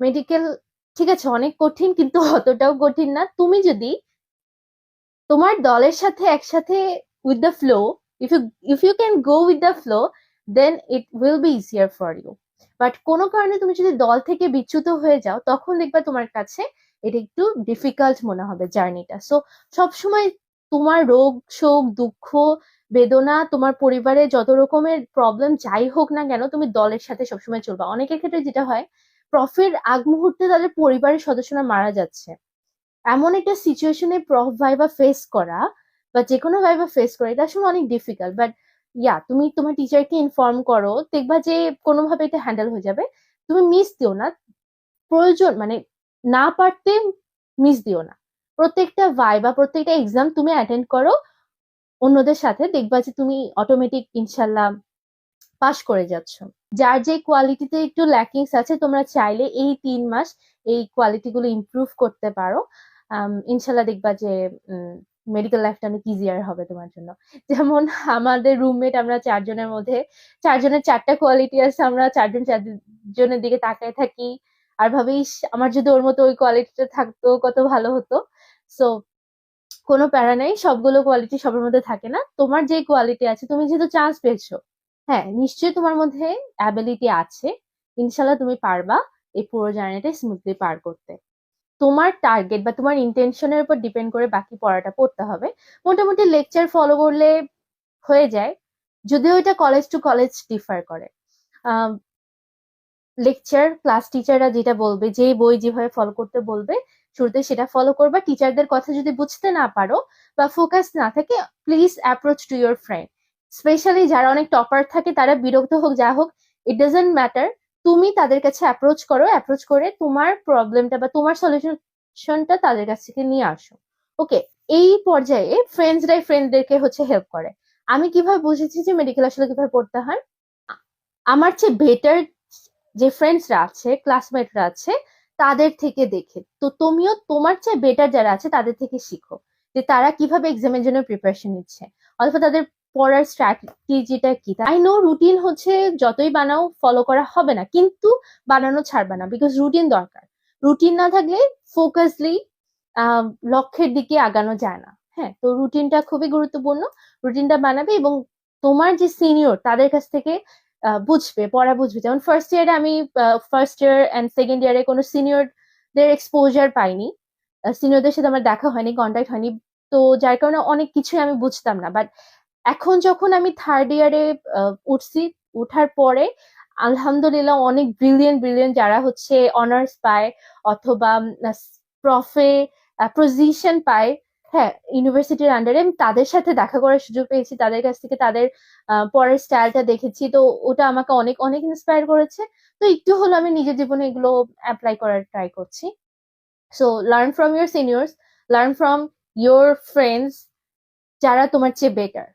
Medical ঠিক আছে, অনেক কঠিন কিন্তু অতটাও কঠিন না। তুমি যদি তোমার দলের সাথে একসাথে with the flow if you if you can go with the flow then it will be easier for you but কোনো কারণে তুমি যদি দল থেকে বিচ্যুত হয়ে যাও, তখন দেখবা তোমার কাছে এটা একটু ডিফিকাল্ট মনে হবে জার্নিটা। সো সবসময় তোমার রোগ, শোক, দুঃখ, বেদনা, তোমার পরিবারে যত রকমের প্রবলেম যাই হোক না কেন, তুমি দলের সাথে সবসময় চলবা। অনেকের ক্ষেত্রে যেটা হয় প্রফের আগ মুহূর্তে তাদের পরিবারের সদস্যরা মারা যাচ্ছে। এমন একটা সিচুয়েশনে প্রফ ভাইবা ফেস করা বা যে কোনো ভাইবা ফেস করা, এটা আসলে অনেক ডিফিকাল্ট বাট ইয়া তুমি তোমার টিচারকে ইনফর্ম করো, দেখবা যে কোনোভাবে এটা হ্যান্ডেল হয়ে যাবে। তুমি মিস দিও না, প্রয়োজন মানে না পারতে মিস দিও না। প্রত্যেকটা ভাই বা প্রত্যেকটা এক্সাম তুমি অ্যাটেন্ড করো, অন্যদের সাথে দেখবা যে তুমি অটোমেটিক ইনশাল্লাহ পাশ করে যাচ্ছ। যার যে কোয়ালিটিতে একটু ল্যাকিংস আছে, তোমরা চাইলে এই তিন মাস এই কোয়ালিটি গুলো ইমপ্রুভ করতে পারো। ইনশাল্লাহ দেখবা যে মেডিকেল লাইফটা অনেক ইজিয়ার হবে তোমার জন্য। যেমন আমাদের রুমমেট আমরা চারজনের মধ্যে, চারজনের চারটা কোয়ালিটি আছে, আমরা চারজন চারজনের দিকে তাকায় থাকি। আর ভাবি আমার যদি ওর মতো ওই কোয়ালিটিটা থাকতো, কত ভালো হতো। সো কোনো প্যারা নেই, সবগুলো কোয়ালিটি সবার মধ্যে থাকে না। তোমার যে কোয়ালিটি আছে, তুমি যেহেতু চান্স পেয়েছ হ্যাঁ নিশ্চয়ই তোমার মধ্যে অ্যাবিলিটি আছে। ইনশাল্লাহ তুমি পারবা এই পুরো জার্নিটা স্মুথলি পার করতে। তোমার টার্গেট বা তোমার ইন্টেনশনের উপর ডিপেন্ড করে বাকি পড়াটা পড়তে হবে। মোটামুটি লেকচার ফলো করলে হয়ে যায়, যদিও এটা কলেজ টু কলেজ ডিফার করে। লেকচার ক্লাস টিচাররা যেটা বলবে যে বই যেভাবে ফলো করতে বলবে, শুরুতে সেটা ফলো করবা। টিচারদের কথা যদি বুঝতে না পারো বা ফোকাস না থাকে please approach to your friend specially যারা অনেক টপার থাকে, তারা বিরক্ত হোক, যা হোক ইট ডাজেন্ট ম্যাটার তুমি তাদের কাছে অ্যাপ্রোচ করো অ্যাপ্রোচ করে তোমার প্রবলেমটা বা তোমার সলিউশনটা তাদের কাছ থেকে নিয়ে আসো। ওকে এই পর্যায়ে ফ্রেন্ডসরাই ফ্রেন্ডদেরকে হচ্ছে হেল্প করে। আমি কীভাবে বুঝেছি যে মেডিকেল আসলে কীভাবে পড়তে হয়? আমার চেয়ে বেটার যে ফ্রেন্ডসরা আছে ক্লাসমেটরা আছে, তাদের থেকে দেখে। তো তুমিও তোমার চেয়ে বেটার যারা আছে, তাদের থেকে শিখো যে তারা কীভাবে এক্সামের জন্য প্রিপারেশন নিচ্ছে। অথবা তাদের পড়ার স্ট্র্যাটেজিটা কি? আই নো রুটিন হচ্ছে যতই বানাও ফলো করা হবে না, কিন্তু বানানো ছাড়বে না বিকজ রুটিন দরকার। রুটিন না থাকলে ফোকাসলি লক্ষ্যের দিকে আগানো যায় না। হ্যাঁ তো রুটিনটা খুবই গুরুত্বপূর্ণ। রুটিনটা বানাবে এবং তোমার যে সিনিয়র তাদের কাছ থেকে বুঝবে, পড়া বুঝবে। যেমন ফার্স্ট ইয়ারে আমি ফার্স্ট ইয়ার অ্যান্ড সেকেন্ড ইয়ারে কোনো সিনিয়রদের এক্সপোজার পাইনি। সিনিয়রদের সাথে আমার দেখা হয়নি কন্ট্যাক্ট হয়নি। তো যার কারণে অনেক কিছুই আমি বুঝতাম না বাট এখন যখন আমি থার্ড ইয়ারে উঠছি, উঠার পরে, আলহামদুলিল্লাহ অনেক ব্রিলিয়েন্ট ব্রিলিয়েন্ট যারা হচ্ছে অনার্স পায় অথবা প্রফে পজিশন পায় হ্যাঁ ইউনিভার্সিটির আন্ডারে আমি তাদের সাথে দেখা করার সুযোগ পেয়েছি, তাদের কাছ থেকে তাদের পরের স্টাইলটা দেখেছি। তো ওটা আমাকে অনেক অনেক ইন্সপায়ার করেছে। তো একটু হলো আমি নিজের জীবনে এগুলো অ্যাপ্লাই করার ট্রাই করছি। So learn from your seniors learn from your friends যারা তোমার চেয়ে বেটার